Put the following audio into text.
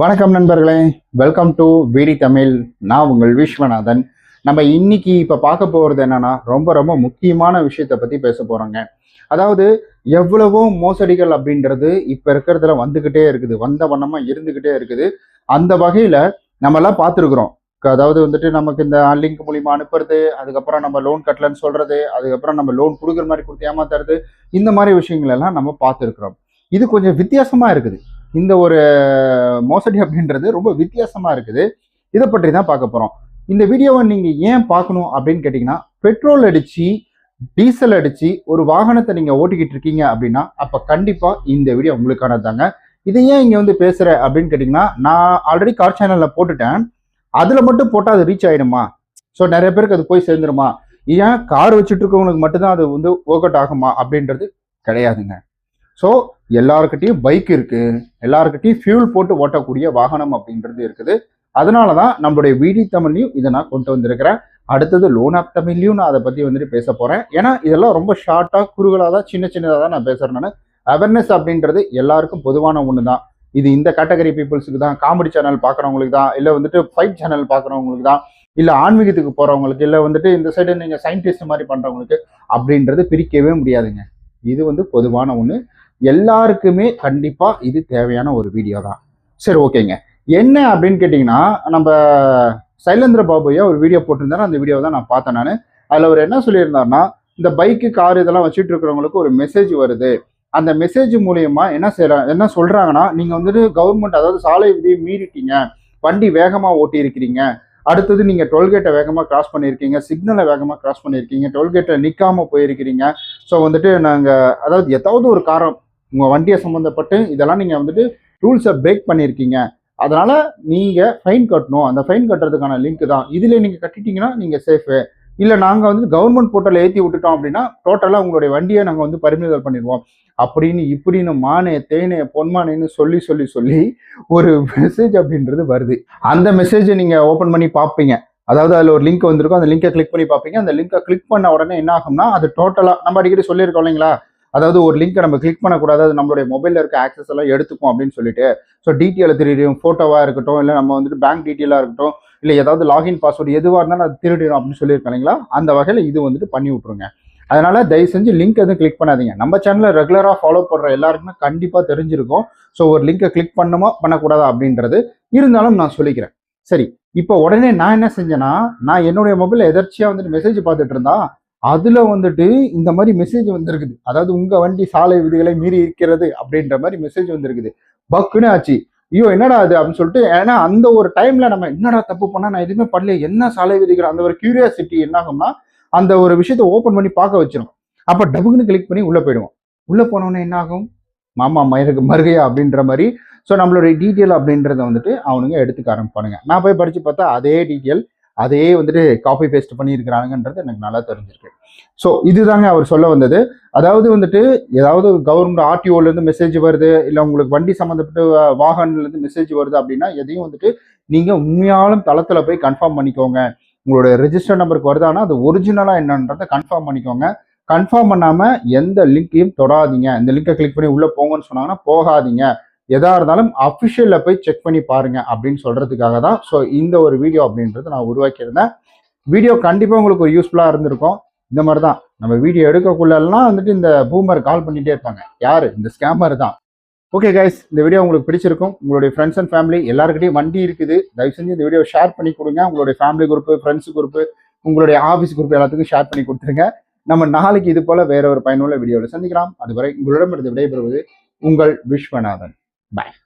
வணக்கம் நண்பர்களே. Welcome to VD Tamil. நான் உங்கள் விஸ்வநாதன். நம்ம இன்னைக்கு இப்போ பார்க்க போகிறது என்னன்னா ரொம்ப ரொம்ப முக்கியமான விஷயத்தை பற்றி பேச போகிறோங்க அதாவது எவ்வளவோ மோசடிகள் அப்படின்றது இப்போ இருக்கிறதுல வந்துக்கிட்டே இருக்குது. வந்த வண்ணமாக இருந்துக்கிட்டே இருக்குது. அந்த வகையில் நம்மலாம் பார்த்துருக்குறோம். அதாவது வந்துட்டு நமக்கு இந்த லிங்க் மூலிமா அனுப்புறது அதுக்கப்புறம் நம்ம லோன் கட்டலன்னு சொல்றது அதுக்கப்புறம் நம்ம லோன் கொடுக்குற மாதிரி கொடுத்து ஏமாத்துறது இந்த மாதிரி விஷயங்கள் எல்லாம் நம்ம பார்த்துருக்குறோம். இது கொஞ்சம் வித்தியாசமா இருக்குது. இந்த ஒரு மோசடி அப்படின்றது ரொம்ப வித்தியாசமாக இருக்குது. இதை பற்றி தான் பார்க்க போகிறோம் இந்த வீடியோவை நீங்கள் ஏன் பார்க்கணும் அப்படின்னு கேட்டிங்கன்னா பெட்ரோல் அடித்து டீசல் அடித்து ஒரு வாகனத்தை நீங்கள் ஓட்டிக்கிட்டு இருக்கீங்க அப்படின்னா அப்போ கண்டிப்பாக இந்த வீடியோ உங்களுக்கானதாங்க இதை ஏன் இங்கே வந்து பேசுகிற அப்படின்னு கேட்டிங்கன்னா நான் ஆல்ரெடி கார் சேனலில் போட்டுட்டேன். அதில் மட்டும் போட்டால் அது ரீச் ஆகிடுமா ஸோ நிறைய பேருக்கு அது போய் சேர்ந்துருமா? ஏன் கார் வச்சுட்டு இருக்கவங்களுக்கு மட்டும்தான் அது வந்து ஒர்க் அவுட் ஆகுமா அப்படின்றது கிடையாதுங்க. ஸோ எல்லாருக்கிட்டையும் பைக் இருக்குது எல்லாருக்கிட்டையும் ஃபியூல் போட்டு ஓட்டக்கூடிய வாகனம் அப்படின்றது இருக்குது. அதனால தான் நம்மளுடைய வீடி தமிழ்லையும் இதை நான் கொண்டு வந்திருக்கிறேன். அடுத்தது லோன் ஆப் தமிழ்லையும் நான் அதை பற்றி வந்துட்டு பேச போகிறேன் ஏன்னா இதெல்லாம் ரொம்ப ஷார்ட்டாக குறுகலாக தான் சின்ன சின்னதாக தான் நான் பேசுகிறேன் நான். அவேர்னஸ் அப்படின்றது எல்லாருக்கும் பொதுவான ஒன்று தான் இது இந்த கேட்டகரி பீப்புள்ஸுக்கு தான் காமெடி சேனல் பார்க்குறவங்களுக்கு தான் இல்லை வந்துட்டு ஃபைட் சேனல் பார்க்குறவங்களுக்கு தான் இல்லை ஆன்மீகத்துக்கு போகிறவங்களுக்கு இல்லை வந்துட்டு இந்த சைடு நீங்கள் சயின்டிஸ்ட் மாதிரி பண்ணுறவங்களுக்கு அப்படின்றது பிரிக்கவே முடியாதுங்க. இது வந்து பொதுவான ஒன்று எல்லாருக்குமே கண்டிப்பாக இது தேவையான ஒரு வீடியோ தான். சரி ஓகேங்க. என்ன அப்படின்னு கேட்டிங்கன்னா நம்ம சைலேந்திர பாபுயா ஒரு வீடியோ போட்டிருந்தாரு. அந்த வீடியோ தான் நான் பார்த்தேன் நான். அதில் அவர் என்ன சொல்லியிருந்தாருன்னா இந்த பைக்கு கார் இதெல்லாம் வச்சுட்டு இருக்கிறவங்களுக்கு ஒரு மெசேஜ் வருது. அந்த மெசேஜ் மூலயமா என்ன செய்கிறாங்க என்ன சொல்கிறாங்கன்னா நீங்கள் வந்துட்டு கவர்மெண்ட் அதாவது சாலை விதியை மீறிட்டீங்க. வண்டி வேகமாக ஓட்டி இருக்கிறீங்க அடுத்தது நீங்கள் டோல்கேட்டை வேகமாக கிராஸ் பண்ணியிருக்கீங்க. சிக்னலை வேகமாக கிராஸ் பண்ணியிருக்கீங்க. டோல்கேட்டை நிற்காமல் போயிருக்கிறீங்க. ஸோ வந்துட்டு நாங்கள் அதாவது ஏதாவது ஒரு காரம் உங்கள் வண்டியை சம்மந்தப்பட்டு இதெல்லாம் நீங்கள் வந்துட்டு ரூல்ஸை பிரேக் பண்ணியிருக்கீங்க. அதனால் நீங்கள் ஃபைன் கட்டணும். அந்த ஃபைன் கட்டுறதுக்கான லிங்க் தான். இதில் நீங்கள் கட்டிட்டீங்கன்னா நீங்கள் சேஃபு இல்லை நாங்கள் வந்து கவர்மெண்ட் போர்ட்டலில் ஏற்றி விட்டுட்டோம் அப்படின்னா டோட்டலாக உங்களுடைய வண்டியை நாங்கள் வந்து பறிமுதல் பண்ணிடுவோம். அப்படின்னு இப்படின்னு மானே தேனே பொன்மானேன்னு சொல்லி சொல்லி சொல்லி ஒரு மெசேஜ் அப்படின்றது வருது. அந்த மெசேஜை நீங்கள் ஓப்பன் பண்ணி பார்ப்பீங்க. அதாவது அதில் ஒரு லிங்க் வந்திருக்கும். அந்த லிங்கை கிளிக் பண்ணி பார்ப்பீங்க. அந்த லிங்கை கிளிக் பண்ண உடனே என்ன ஆகும்னா அது டோட்டலாக நம்ம அடிக்கடி சொல்லியிருக்கோம் இல்லைங்களா? அதாவது ஒரு லிங்கை நம்ம கிளிக் பண்ணக்கூடாது. அது நம்மளுடைய மொபைலில் இருக்க ஆக்சஸ் எல்லாம் எடுத்துக்கும் அப்படின்னு சொல்லிட்டு. ஸோ டீட்டெயிலை திருடிடும் ஃபோட்டோவாக இருக்கட்டும் இல்லை நம்ம வந்துட்டு பேங்க் டீட்டெயிலாக இருக்கட்டும் இல்லை ஏதாவது லாகின் பாஸ்வேர்டு எதுவாக இருந்தாலும் அது திருடிடும் அப்படின்னு சொல்லியிருக்கேன் இல்லைங்களா? அந்த வகையில் இது வந்துட்டு பண்ணி விட்ருங்க அதனால தயவு செஞ்சு லிங்க் எதுவும் கிளிக் பண்ணாதீங்க. நம்ம சேனலில் ரெகுலராக ஃபாலோ பண்ணுற எல்லாருக்குமே கண்டிப்பாக தெரிஞ்சிருக்கும். ஸோ ஒரு லிங்கை கிளிக் பண்ணுமா பண்ணக்கூடாதா அப்படின்றது இருந்தாலும் நான் சொல்லிக்கிறேன். சரி இப்போ உடனே நான் என்ன செஞ்சேன்னா நான் என்னுடைய மொபைலில் எதர்ச்சியாக வந்துட்டு மெசேஜ் பார்த்துட்டு இருந்தா அதில் வந்துட்டு இந்த மாதிரி மெசேஜ் வந்திருக்குது. அதாவது உங்கள் வண்டி சாலை விதிகளை மீறி இருக்கிறது அப்படின்ற மாதிரி மெசேஜ் வந்திருக்குது. பக்குன்னு ஆச்சு. ஐயோ என்னடா அது அப்படின்னு சொல்லிட்டு ஏன்னா அந்த ஒரு டைம்ல நம்ம என்னடா தப்பு பண்ணா நான் எதுவுமே பண்ணல என்ன சாலை விதிகள் அந்த ஒரு கியூரியாசிட்டி என்ன ஆகும்னா அந்த ஒரு விஷயத்த ஓப்பன் பண்ணி பார்க்க வச்சிடும் அப்ப டபுக்குன்னு கிளிக் பண்ணி உள்ள போயிடுவோம். உள்ள போனோன்னே என்ன ஆகும் மாமா மருக மருகையா அப்படின்ற மாதிரி. ஸோ நம்மளுடைய டீட்டெயில் அப்படின்றத வந்துட்டு அவனுங்க எடுத்துக்க ஆரம்பிப்பானுங்க. நான் போய் படிச்சு பார்த்தா அதே டீட்டெயில் அதையே வந்துட்டு காப்பி பேஸ்ட் பண்ணியிருக்கிறாங்கன்றது எனக்கு நல்லா தெரிஞ்சிருக்கு. ஸோ இதுதாங்க அவர் சொல்ல வந்தது. அதாவது வந்துட்டு ஏதாவது கவர்மெண்ட் ஆர்டிஓலேருந்து மெசேஜ் வருது இல்லை உங்களுக்கு வண்டி சம்மந்தப்பட்ட வாகனத்துலேருந்து மெசேஜ் வருது அப்படின்னா எதையும் வந்துட்டு நீங்கள் உண்மையாலும் தளத்தில் போய் கன்ஃபார்ம் பண்ணிக்கோங்க. உங்களோட ரெஜிஸ்டர் நம்பருக்கு வருதானா அது ஒரிஜினலாக என்னன்றதை கன்ஃபார்ம் பண்ணிக்கோங்க. கன்ஃபார்ம் பண்ணாமல் எந்த லிங்க்கையும் தொடாதீங்க. இந்த லிங்கை கிளிக் பண்ணி உள்ளே போங்கன்னு சொன்னாங்கன்னா போகாதீங்க. எதாக இருந்தாலும் அஃபிஷியலில் போய் செக் பண்ணி பாருங்க அப்படின்னு சொல்கிறதுக்காக தான். ஸோ இந்த ஒரு வீடியோ அப்படின்றது நான் உருவாக்கியிருந்தேன். வீடியோ கண்டிப்பாக உங்களுக்கு ஒரு யூஸ்ஃபுல்லாக இருந்திருக்கும். இந்த மாதிரி தான். நம்ம வீடியோ எடுக்கக்குள்ளெல்லாம் வந்துட்டு இந்த பூமர் கால் பண்ணிகிட்டே இருப்பாங்க. யார்? இந்த ஸ்கேமர் தான். ஓகே கைஸ் இந்த வீடியோ உங்களுக்கு பிடிச்சிருக்கும். உங்களுடைய ஃப்ரெண்ட்ஸ் அண்ட் ஃபேமிலி எல்லாருக்கிட்டையும் வண்டி இருக்குது. தயவு செஞ்சு இந்த வீடியோ ஷேர் பண்ணி கொடுங்க. உங்களுடைய ஃபேமிலி குரூப் ஃப்ரெண்ட்ஸ் குரூப் உங்களுடைய ஆஃபீஸ் குரூப் எல்லாத்துக்கும் ஷேர் பண்ணி கொடுத்துருங்க. நம்ம நாளைக்கு இது போல வேற ஒரு பயனுள்ள வீடியோவில் சந்திக்கலாம். அதுவரை உங்களிடமிருந்து விடைபெறுவது உங்கள் விஸ்வநாதன். பாய்